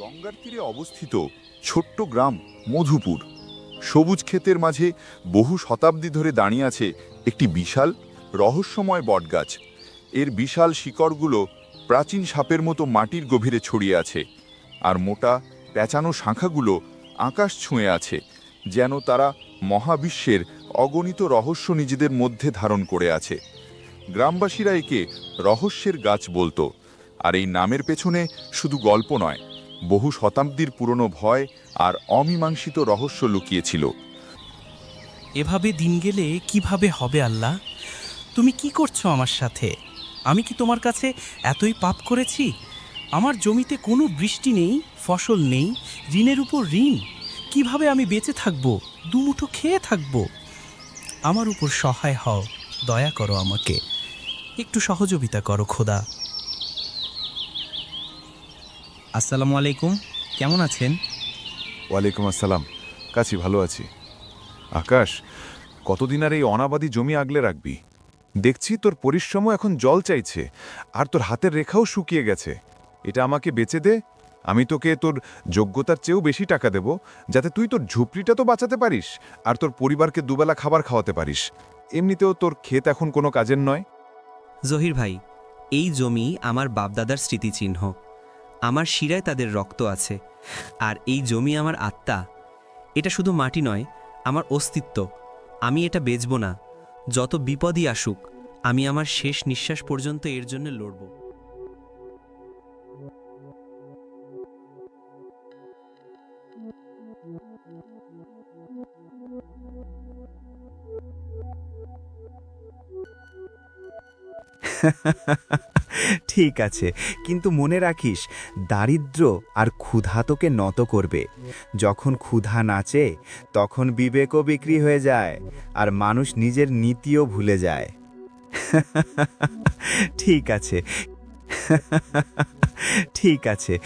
গঙ্গার তীরে অবস্থিত ছোট্ট গ্রাম মধুপুর। সবুজ ক্ষেতের মাঝে বহু শতাব্দী ধরে দাঁড়িয়ে আছে একটি বিশাল, রহস্যময় বটগাছ। এর বিশাল শিকড়গুলো প্রাচীন সাপের মতো মাটির গভীরে ছড়িয়ে আছে আর মোটা, পেঁচানো শাখাগুলো আকাশ ছুঁয়ে আছে, যেন তারা মহাবিশ্বের অগণিত রহস্য নিজেদের মধ্যে ধারণ করে আছে। গ্রামবাসীরা একে রহস্যের গাছ বলতো, আর এই নামের পেছনে শুধু গল্প নয় বহু শতাব্দীর পুরনো ভয় আর অমীমাংসিত রহস্য লুকিয়েছিল। এভাবে দিন গেলে কীভাবে হবে আল্লাহ? তুমি কি করছ আমার সাথে? আমি কি তোমার কাছে এতই পাপ করেছি? আমার জমিতে কোনো বৃষ্টি নেই, ফসল নেই, ঋণের উপর ঋণ। কীভাবে আমি বেঁচে থাকব? দুমুঠো খেয়ে থাকব? আমার উপর সহায় হও, দয়া করো আমাকে। একটু সহযোগিতা করো, খোদা। আসসালামু আলাইকুম। কেমন আছেন? ওয়ালাইকুম আসসালাম। কাছি ভালো আছি। আকাশ কতদিন আর এই অনাবাদি জমি আগলে রাখবি? দেখছি তোর পরিশ্রমও এখন জল চাইছে আর তোর হাতের রেখাও শুকিয়ে গেছে। এটা আমাকে বেচে দে আমি তোকে তোর যোগ্যতার চেয়েও বেশি টাকা দেব যাতে তুই তোর ঝুপড়িটা তো বাঁচাতে পারিস আর তোর পরিবারকে দুবেলা খাবার খাওয়াতে পারিস। এমনিতেও তোর ক্ষেত এখন কোনো কাজের নয়? জহির ভাই এই জমি আমার বাপদাদার স্মৃতিচিহ্ন। আমার শিরায় তাদের রক্ত আছে। আর এই জমি আমার আত্মা। এটা শুধু মাটি নয়, আমার অস্তিত্ব। আমি এটা বেচব না। যত বিপদই আসুক, আমি আমার শেষ নিঃশ্বাস পর্যন্ত এর জন্য লড়ব। ঠিক আছে, কিন্তু মনে রাখিস, দারিদ্র আর ক্ষুধা তোকে নত করবে। যখন ক্ষুধা নাচে, তখন বিবেকও বিক্রি হয়ে যায়, আর মানুষ নিজের নীতিও ভুলে যায়। ঠিক আছে। ঠিক আছে।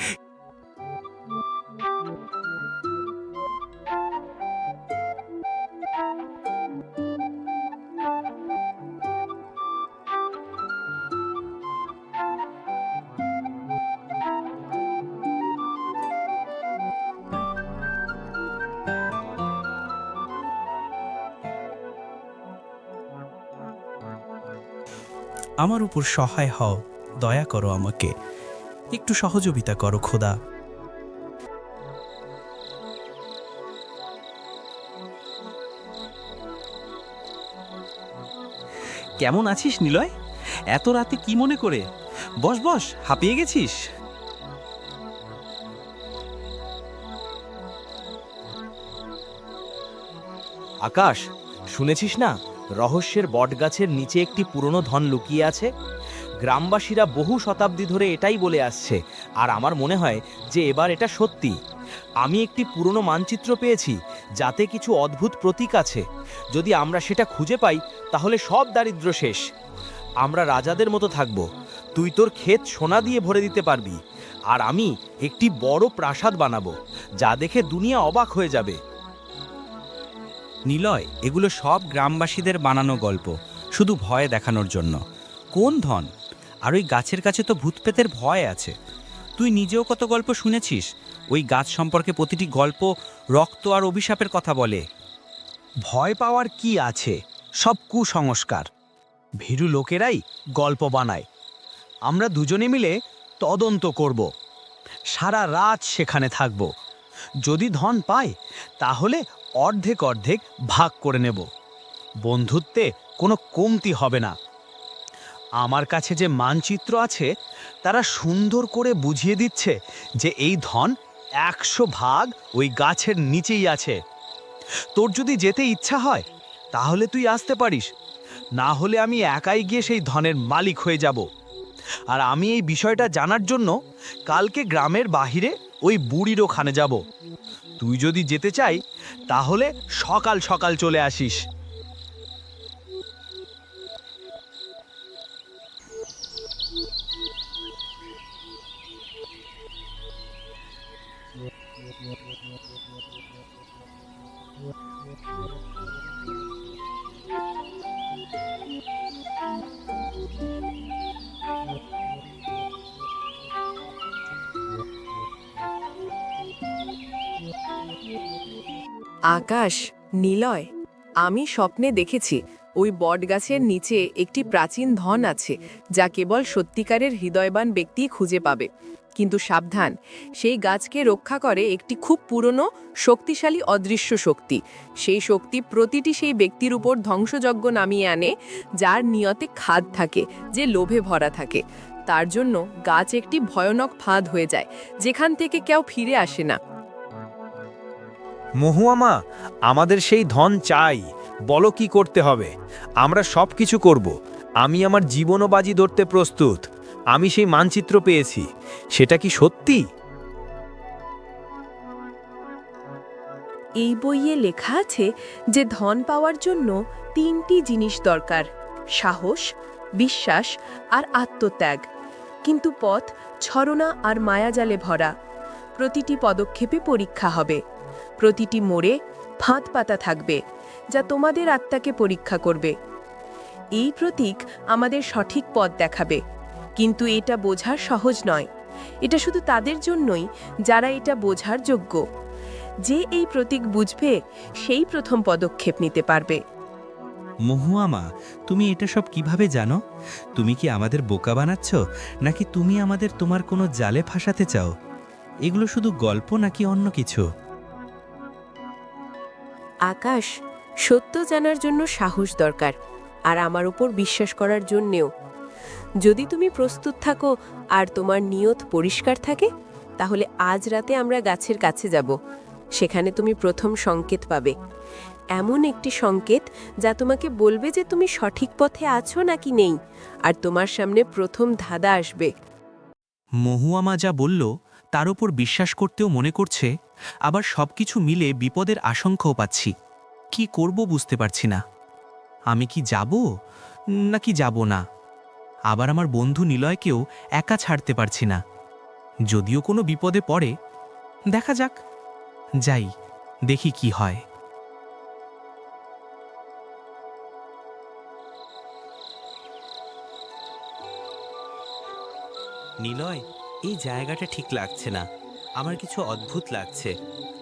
আমার উপর সহায় হও, দয়া করো আমাকে। একটু সহযোগিতা করো, খোদা। কেমন আছিস, নিলয়? এত রাতে কি মনে করে? বস বস, হাঁপিয়ে গেছিস? আকাশ, শুনেছিস না? রহস্যের বটগাছের নিচে একটি পুরনো ধন লুকিয়ে আছে। গ্রামবাসীরা বহু শতাব্দী ধরে এটাই বলে আসছে, আর আমার মনে হয় যে এবার এটা সত্যি। আমি একটি পুরনো মানচিত্র পেয়েছি, যাতে কিছু অদ্ভুত প্রতীক আছে। যদি আমরা সেটা খুঁজে পাই, তাহলে সব দারিদ্র শেষ। আমরা রাজাদের মতো থাকব। তুই তোর ক্ষেত সোনা দিয়ে ভরে দিতে পারবি। আর আমি একটি বড় প্রাসাদ বানাবো, যা দেখে দুনিয়া অবাক হয়ে যাবে। নিলয়, এগুলো সব গ্রামবাসীদের বানানো গল্প, শুধু ভয় দেখানোর জন্য। কোন ধন? আর ওই গাছের কাছে তো ভূতপেতের ভয় আছে। তুই নিজেও কত গল্প শুনেছিস? ওই গাছ সম্পর্কে প্রতিটি গল্প রক্ত আর অভিশাপের কথা বলে। ভয় পাওয়ার কি আছে? সব কুসংস্কার। ভীরু লোকেরাই গল্প বানায়। আমরা দুজনে মিলে তদন্ত করব। সারা রাত সেখানে থাকব। যদি ধন পায়, তাহলে অর্ধেক অর্ধেক ভাগ করে নেব। বন্ধুত্বে কোনো কমতি হবে না। আমার কাছে যে মানচিত্র আছে, তারা সুন্দর করে বুঝিয়ে দিচ্ছে যে এই ধন একশো ভাগ ওই গাছের নিচেই আছে। তোর যদি যেতে ইচ্ছা হয়, তাহলে তুই আসতে পারিস। না হলে আমি একাই গিয়ে সেই ধনের মালিক হয়ে যাব। আর আমি এই বিষয়টা জানার জন্য কালকে গ্রামের বাহিরে ওই বুড়ির ওখানে যাব। তুই যদি যেতে চাই তাহলে সকাল সকাল চলে আসিস Thank you. আকাশ, নিলয়। আমি স্বপ্নে দেখেছি, ওই বটগাছের নিচে একটি প্রাচীন ধন আছে, যা কেবল সত্যিকারের হৃদয়বান ব্যক্তিই খুঁজে পাবে। কিন্তু সাবধান, সেই গাছকে রক্ষা করে একটি খুব পুরনো, শক্তিশালী, অদৃশ্য শক্তি। সেই শক্তি প্রতিটি সেই ব্যক্তির উপর ধ্বংসযজ্ঞ নামিয়ে আনে, যার নিয়তে খাদ থাকে, যে লোভে ভরা থাকে। তার জন্য গাছ একটি ভয়ানক ফাঁদ হয়ে যায়, যেখান থেকে কেউ ফিরে আসে না। মহুয়ামা আমাদের সেই ধন চাই, বলো কি করতে হবে? আমরা সব কিছু করব। আমি আমার জীবনও বাজি ধরতে প্রস্তুত। আমি সেই মানচিত্র পেয়েছি। সেটা কি সত্যি? এই বইয়ে লেখা আছে যে ধন পাওয়ার জন্য তিনটি জিনিস দরকার, সাহস, বিশ্বাস আর আত্মত্যাগ। কিন্তু পথ ছরণা আর মায়াজালে ভরা। প্রতিটি পদক্ষেপে পরীক্ষা হবে। প্রতিটি মোড়ে ফাঁদ পাতা থাকবে যা তোমাদের আত্মাকে পরীক্ষা করবে। এই প্রতীক আমাদের সঠিক পথ দেখাবে, কিন্তু এটা বোঝা সহজ নয়। এটা শুধু তাদের জন্যই যারা এটা বোঝার যোগ্য। যে এই প্রতীক বুঝবে, সেই প্রথম পদক্ষেপ নিতে পারবে। মহুয়ামা, তুমি এটা সব কীভাবে জানো? তুমি কি আমাদের বোকা বানাচ্ছ, নাকি তুমি আমাদের তোমার কোনো জালে ফাঁসাতে চাও? এগুলো শুধু গল্প নাকি অন্য কিছু? আকাশ সত্য জানার জন্য সাহস দরকার আর আমার উপর বিশ্বাস করার জন্যেও। যদি তুমি প্রস্তুত থাকো আর তোমার নিয়ত পরিষ্কার থাকে, তাহলে আজ রাতে আমরা গাছের কাছে যাব। সেখানে তুমি প্রথম সংকেত পাবে। এমন একটি সংকেত যা তোমাকে বলবে যে তুমি সঠিক পথে আছো নাকি নেই, আর তোমার সামনে প্রথম ধাঁধা আসবে। মহুয়ামা যা বলল, তার ওপর বিশ্বাস করতেও মনে করছে আবার সব কিছু মিলে বিপদের আশঙ্কাও পাচ্ছি। কি করব বুঝতে পারছি না। আমি কি যাব, নাকি যাব না? আবার আমার বন্ধু নিলয়কেও একা ছাড়তে পারছি না। যদিও কোনো বিপদে পড়ে, দেখা যাক। যাই, দেখি কি হয়। নিলয়, এই জায়গাটা ঠিক লাগছে না। আমার কিছু অদ্ভুত লাগছে।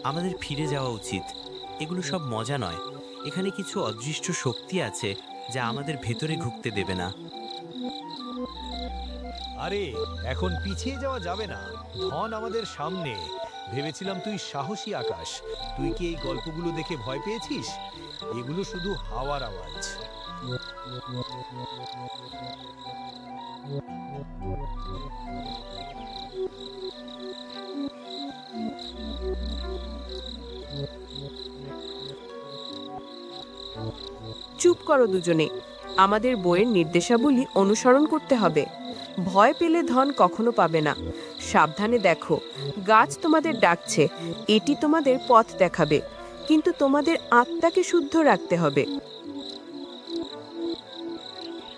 আমাদের ফিরে যাওয়া উচিত। এগুলো সব মজা নয়। এখানে কিছু অদৃষ্ট শক্তি আছে যা আমাদের ভেতরে ঢুকতে দেবে না। আরে, এখন পিছিয়ে যাওয়া যাবে না। ধন আমাদের সামনে। ভেবেছিলাম তুই সাহসী আকাশ। তুই কি এই গল্পগুলো দেখে ভয় পেয়েছিস? এগুলো শুধু হাওয়ার আওয়াজ। চুপ করো দুজনে। আমাদের বইয়ের নির্দেশাবলী অনুসরণ করতে হবে। ভয় পেলে ধন কখনো পাবে না। সাবধানে দেখো, গাছ তোমাদের ডাকছে, এটি তোমাদের পথ দেখাবে, কিন্তু তোমাদের আত্মাকে শুদ্ধ রাখতে হবে।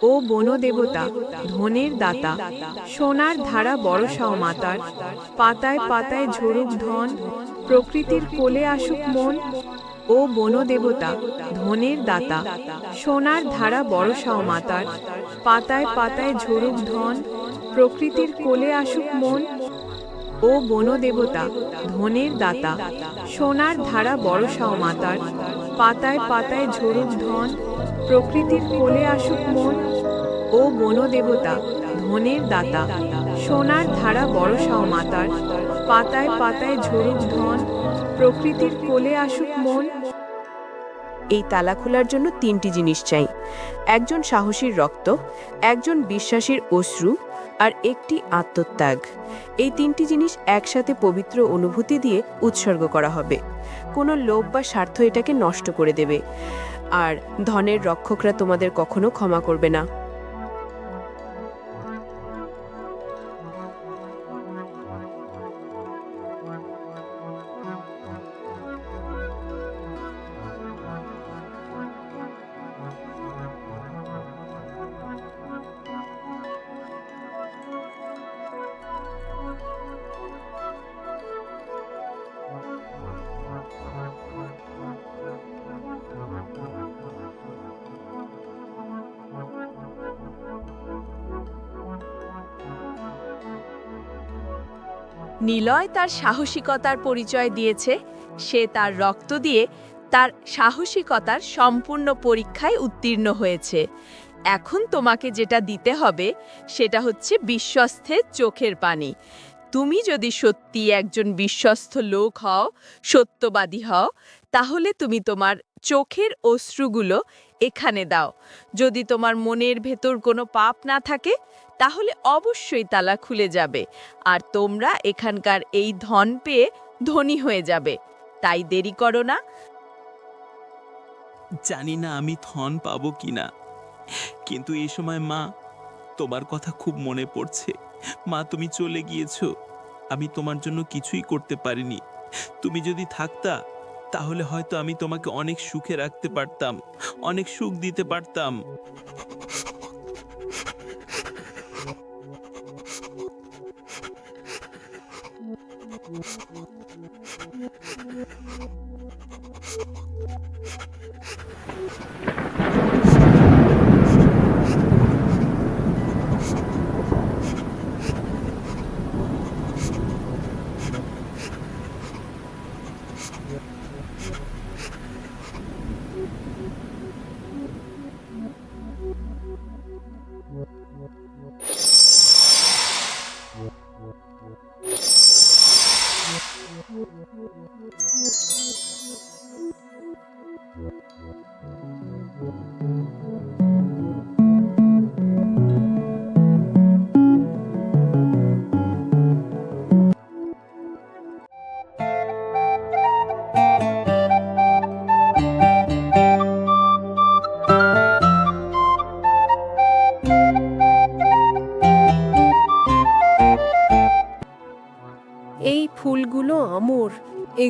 ও বনদেবতা, ধনের দাতা, সোনার ধারা বড়সাও মাতার, পাতায় পাতায় ঝরুক ধন, প্রকৃতির কোলে আসুক মন, ও বনদেবতা, ধনের দাতা, সোনার ধারা বড়সাও মাতার, পাতায় পাতায় ঝরুক ধন, প্রকৃতির কোলে আসুক মন, ও বনদেবতা, ধনের দাতা, সোনার ধারা বড়সাও মাতার, পাতায় পাতায় ঝরুক ধন প্রকৃতির কোলে আসুক মন ও বনদেবতা ধনের দাতা। সোনার ধারা বড়সাও মাতার, পাতায় পাতায় ঝরুক ধন, প্রকৃতির কোলে আসুক মন। এই তালা খোলার জন্য তিনটি জিনিস চাই। একজন সাহসীর রক্ত, একজন বিশ্বাসীর অশ্রু আর একটি আত্মত্যাগ। এই তিনটি জিনিস একসাথে পবিত্র অনুভূতি দিয়ে উৎসর্গ করা হবে। কোনো লোভ বা স্বার্থ এটাকে নষ্ট করে দেবে। আর ধনের রক্ষকরা তোমাদের কখনো ক্ষমা করবে না। নিলয় তার সাহসিকতার পরিচয় দিয়েছে, সে তার রক্ত দিয়ে তার সাহসিকতার সম্পূর্ণ পরীক্ষায় উত্তীর্ণ হয়েছে। এখন তোমাকে যেটা দিতে হবে, সেটা হচ্ছে বিশ্বস্তের চোখের পানি। তুমি যদি সত্যি একজন বিশ্বস্ত লোক হও, সত্যবাদী হও, তাহলে তুমি তোমার চোখের অশ্রুগুলো এখানে দাও। যদি তোমার মনের ভেতর কোনো পাপ না থাকে তাহলে অবশ্যই তালা খুলে যাবে। আর তোমরা এখানকার এই ধন পেয়ে ধনী হয়ে যাবে। তাই দেরি করো না। জানি না আমি ধন পাবো কিনা। কিন্তু এই সময় মা, তোমার কথা খুব মনে পড়ছে। মা, তুমি চলে গিয়েছো। আমি তোমার জন্য কিছুই করতে পারিনি। তুমি যদি থাকতা, তাহলে হয়তো আমি তোমাকে অনেক সুখে রাখতে পারতাম, অনেক সুখ দিতে পারতাম। Yeah, yeah, yeah.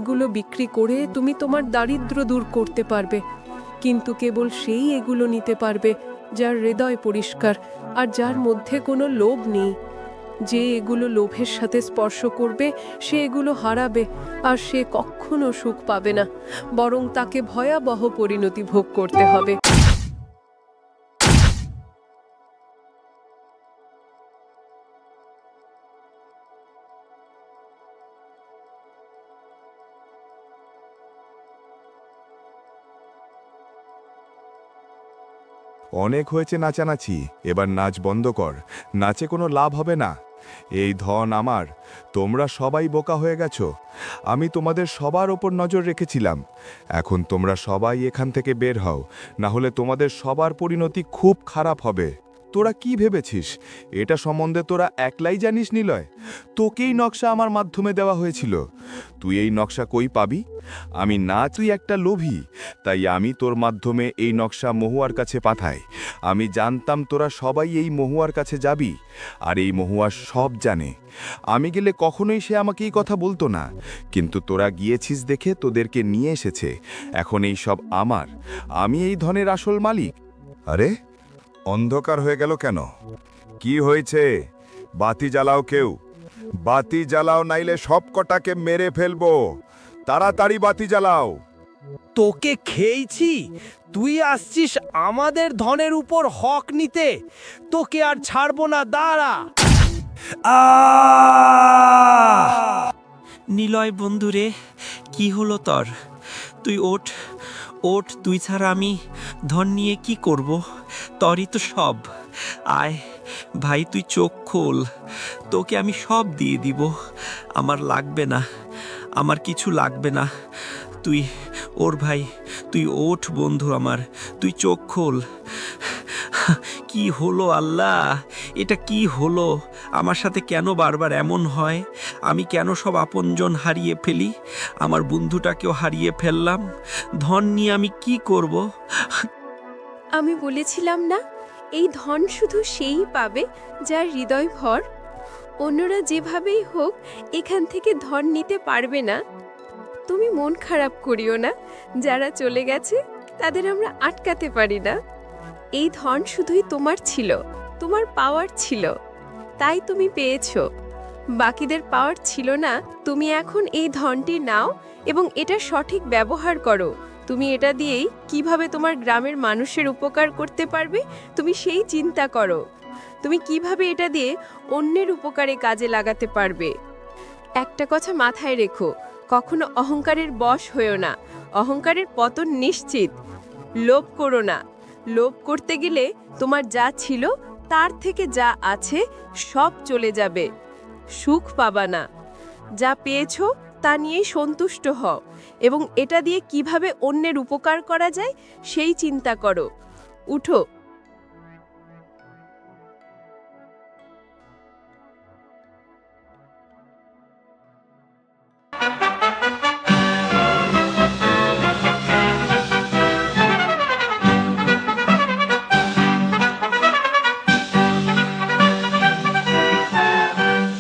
এগুলো বিক্রি করে তুমি তোমার দারিদ্র দূর করতে পারবে। কিন্তু কেবল সেই এগুলো নিতে পারবে যার হৃদয় পরিষ্কার আর যার মধ্যে কোনো লোভ নেই। যে এগুলো লোভের সাথে স্পর্শ করবে, সে এগুলো হারাবে আর সে কখনো সুখ পাবে না, বরং তাকে ভয়াবহ পরিণতি ভোগ করতে হবে। অনেক হয়েছে নাচানাচি, এবার নাচ বন্ধ কর, নাচে কোনো লাভ হবে না। এই ধন আমার, তোমরা সবাই বোকা হয়ে গেছ। আমি তোমাদের সবার ওপর নজর রেখেছিলাম। এখন তোমরা সবাই এখান থেকে বের হও না হলে তোমাদের সবার পরিণতি খুব খারাপ হবে। তোরা কি ভেবেছিস? এটা সম্বন্ধে তোরা একলাই জানিস নিলয়? তোকেই নকশা আমার মাধ্যমে দেওয়া হয়েছিল। তুই এই নকশা কই পাবি? আমি না তুই একটা লোভী, তাই আমি তোর মাধ্যমে এই নকশা মহুয়ার কাছে পাঠাই। আমি জানতাম তোরা সবাই এই মহুয়ার কাছে যাবি, আর এই মহুয়া সব জানে। আমি গেলে কখনোই সে আমাকে এই কথা বলতো না, কিন্তু তোরা গিয়েছিস দেখে তোদেরকে নিয়ে এসেছে। এখন এই সব আমার। আমি এই ধনের আসল মালিক। আরে অন্ধকার হয়ে গেল কেন? কি হয়েছে? বাতি জ্বালাও কেউ। বাতি জ্বালাও নাইলে সব কটাকে মেরে ফেলব। তাড়াতাড়ি বাতি জ্বালাও। তোকে খেয়েছি। তুই আসছিস আমাদের ধনের উপর হক নিতে। তোকে আর ছাড়বো না দাঁড়া। নিলয় বন্ধুরে কি হলো তোর? তুই ওঠ। ওঠ তুই ছাড়া আমি ধন নিয়ে কি করব? তরই তো সব। আয়, ভাই, তুই চোখ খোল। তোকে আমি সব দিয়ে দিব। আমার লাগবে না। আমার কিছু লাগবে না। তুই, ওর ভাই, তুই ওঠ, বন্ধু আমার। তুই চোখ খোল। কি হলো আল্লাহ? এটা কি হলো? আমার সাথে কেন বারবার এমন হয়? আমি কেন সব আপনজন হারিয়ে ফেলি? আমার বন্ধুটাকেও হারিয়ে ফেললাম? ধন নিয়ে আমি কি করব? আমি বলেছিলাম না, এই ধন শুধু সেই পাবে যার হৃদয় ভর। অন্যরা যেভাবেই হোক, এখান থেকে ধন নিতে পারবে না। তুমি মন খারাপ করিও না, যারা চলে গেছে, তাদের আমরা আটকাতে পারি না। এই ধন শুধুই তোমার ছিল, তোমার পাওয়ার ছিল। তাই তুমি পেয়েছ। বাকিদের পাওয়ার ছিল না, তুমি এখন এই ধনটি নাও এবং এটা সঠিক ব্যবহার করো। তুমি এটা দিয়েই কীভাবে তোমার গ্রামের মানুষের উপকার করতে পারবে, তুমি সেই চিন্তা করো। তুমি কীভাবে এটা দিয়ে অন্যের উপকারে কাজে লাগাতে পারবে? একটা কথা মাথায় রেখো, কখনো অহংকারের বশ হয়েও না। অহংকারের পতন নিশ্চিত। লোভ করো না। লোভ করতে গেলে তোমার যা ছিল, তার থেকে যা আছে, সব চলে যাবে। সুখ পাবা না। যা পেয়েছ তা নিয়েই সন্তুষ্ট হও এবং এটা দিয়ে কীভাবে অন্যের উপকার করা যায় সেই চিন্তা করো। উঠো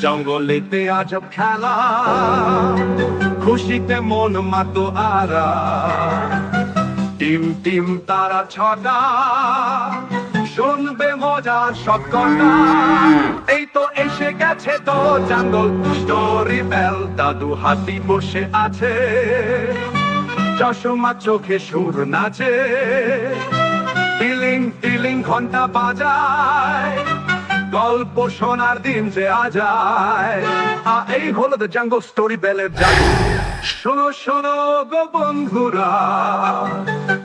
জঙ্গলেতে আজব খেলা। খুশিতে মন মাতো আরা। টিম টিম, তারা ছটা। শুনবে মজার সব কথা এই তো এসে গেছে তো জঙ্গল। স্টোরি বেল দাদু হাতি বসে আছে। চশমা চোখে সুর নাচে। টিলিং টিলিং, ঘণ্টা বাজায়। গল্প শোনার দিন যে আজায় এই হলো দ্য জাঙ্গল স্টোরি বেলের জাদু শোনো শোনো গো বন্ধুরা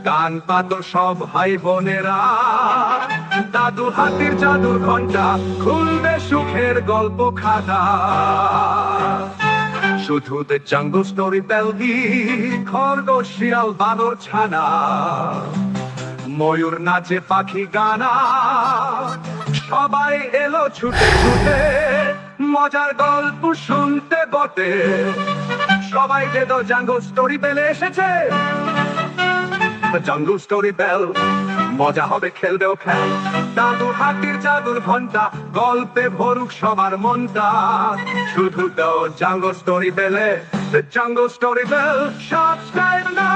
কান পাতো সব ভাই বোনেরা। দাদু হাতির জাদুর ঘণ্টা খুলবে সুখের গল্প খাতা শুধু দ্য জাঙ্গল স্টোরি বেল দি, খরগোশ, শিয়াল, বানর, ছানা। ময়ূর নাচে পাখি গানা সবাই এলো ছুটে ছুটে, মজার গল্প শুনতে বটে। সবাই যে তো জাঙ্গল স্টোরি বেলে এসেছে। জাঙ্গল স্টোরি বেল মজা হবে, খেলবেও খেল। দাদু হাতির জাদুর ঘণ্টা গল্পে ভরুক সবার মনটা। শুধু দাও জাঙ্গল স্টোরি বেলে জাঙ্গল স্টোরি বেল সাবস্ক্রাইব না।